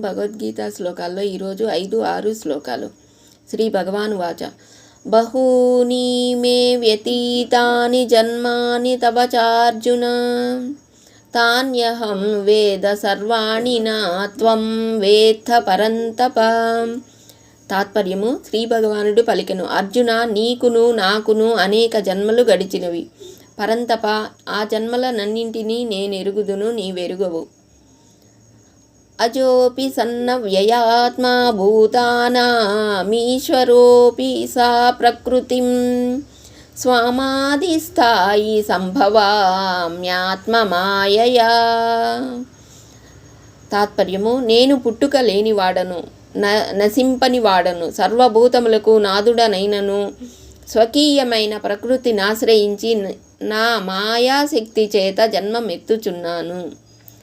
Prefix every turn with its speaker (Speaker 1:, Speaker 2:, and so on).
Speaker 1: భగవద్గీత శ్లోకాల్లో ఈరోజు ఐదు ఆరు శ్లోకాలు. శ్రీ భగవాన్ వాచ. బహూని మే వ్యతీతాని జన్మాని తవ చార్జున. తాన్యహం వేద సర్వాణి నా త్వం వేత్త పరంతప. తాత్పర్యము శ్రీ భగవానుడు పలికెను అర్జున నీకును నాకును అనేక జన్మలు గడిచినవి. పరంతప ఆ జన్మల జన్మలనన్నింటినీ నేనెరుగుదును నీవెరుగవు. అజోపి సన్న వ్యయాత్మా భూతానామీశ్వరోపి సా ప్రకృతిం స్వామాదిస్థాయి సంభవామ్యాత్మమాయయా తాత్పర్యము నేను పుట్టుక లేనివాడను న నశింపని వాడను సర్వభూతములకు నాదుడనైనను స్వకీయమైన ప్రకృతిని ఆశ్రయించి నా మాయాశక్తి చేత జన్మమెత్తుచున్నాను.